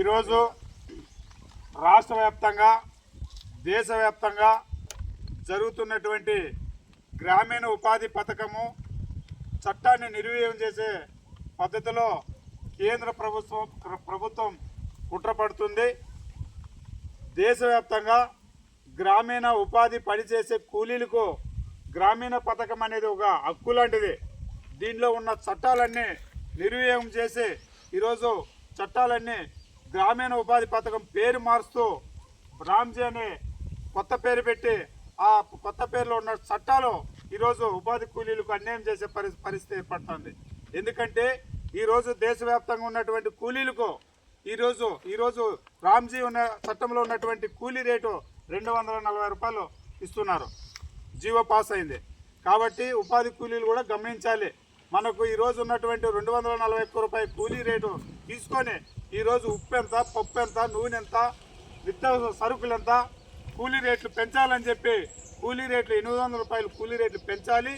ఈరోజు రాష్ట్ర వ్యాప్తంగా దేశవ్యాప్తంగా జరుగుతున్నటువంటి గ్రామీణ ఉపాధి పథకము చట్టాన్ని నిర్వీర్యం చేసే పద్ధతిలో కేంద్ర ప్రభుత్వం ప్రభుత్వం కుట్రపడుతుంది. దేశవ్యాప్తంగా గ్రామీణ ఉపాధి పనిచేసే కూలీలకు గ్రామీణ పథకం అనేది ఒక హక్కు లాంటిది. దీనిలో ఉన్న చట్టాలన్నీ నిర్వీర్యం చేసి ఈరోజు చట్టాలన్నీ గ్రామీణ ఉపాధి పథకం పేరు మారుస్తూ రామ్జీ అనే కొత్త పేరు పెట్టి ఆ కొత్త పేరులో ఉన్న చట్టాలు ఈరోజు ఉపాధి కూలీలకు అన్యాయం చేసే పరి పరిస్థితి ఏర్పడుతుంది. ఎందుకంటే ఈరోజు దేశవ్యాప్తంగా ఉన్నటువంటి కూలీలకు ఈరోజు ఈరోజు రామ్జీ ఉన్న చట్టంలో ఉన్నటువంటి కూలీ రేటు రెండు వందల నలభై రూపాయలు ఇస్తున్నారు. జీవో పాస్ అయింది. కాబట్టి ఉపాధి కూలీలు కూడా గమనించాలి. మనకు ఈరోజు ఉన్నటువంటి రెండు వందల నలభై ఒక్క రూపాయల కూలీ రేటు తీసుకొని ఈరోజు ఉప్పు ఎంత పప్పు ఎంత నూనె ఎంత నిత్యావసర సరుకులు ఎంత కూలీ రేట్లు పెంచాలని చెప్పి కూలీ రేట్లు ఎనిమిది వందల రూపాయలు కూలీ రేట్లు పెంచాలి.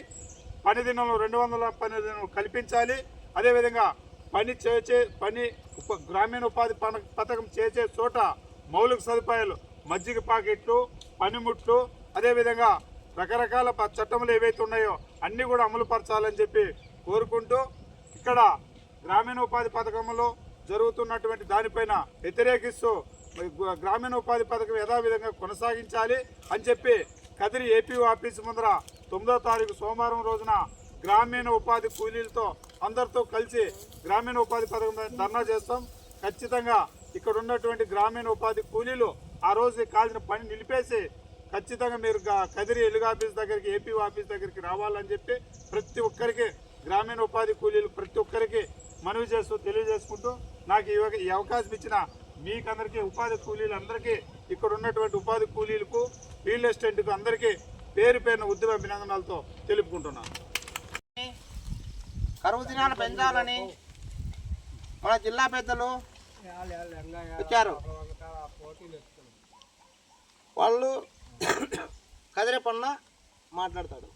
పని దినంలో రెండు వందల పని దినం కల్పించాలి. అదేవిధంగా పని చేసే పని ఉప గ్రామీణ ఉపాధి పన- పథకం చేసే చోట మౌలిక సదుపాయాలు మజ్జిగ పాకెట్లు పనిముట్లు అదేవిధంగా రకరకాల ప- చట్టములు ఏవైతే ఉన్నాయో అన్నీ కూడా అమలు పరచాలని చెప్పి కోరుకుంటూ ఇక్కడ గ్రామీణ ఉపాధి పథకంలో జరుగుతున్నటువంటి దానిపైన వ్యతిరేకిస్తూ గ్రామీణ ఉపాధి పథకం యథావిధంగా కొనసాగించాలి అని చెప్పి కదిరి ఏపీ ఆఫీస్ ముందర తొమ్మిదో తారీఖు సోమవారం రోజున గ్రామీణ ఉపాధి కూలీలతో అందరితో కలిసి గ్రామీణ ఉపాధి పథకం ధర్నా చేస్తాం. ఖచ్చితంగా ఇక్కడ ఉన్నటువంటి గ్రామీణ ఉపాధి కూలీలు ఆ రోజు కాల్చిన పని నిలిపేసి ఖచ్చితంగా మీరు కదిరి ఎలుగు ఆఫీస్ దగ్గరికి ఏపీ ఆఫీస్ దగ్గరికి రావాలని చెప్పి ప్రతి ఒక్కరికి గ్రామీణ ఉపాధి కూలీలు ప్రతి ఒక్కరికి మనవి చేస్తూ తెలియజేసుకుంటూ నాకు ఈ ఈ అవకాశం ఇచ్చిన మీకందరికీ ఉపాధి కూలీలందరికీ ఇక్కడ ఉన్నటువంటి ఉపాధి కూలీలకు రియల్ ఎస్టేట్కు అందరికీ పేరు పేరున ఉద్యమ అభినందనలతో తెలుపుకుంటున్నాను కరువు దినాలు పెంచాలని మన జిల్లా పెద్దలు వచ్చారు. వాళ్ళు కదిరేపన్న మాట్లాడతాడు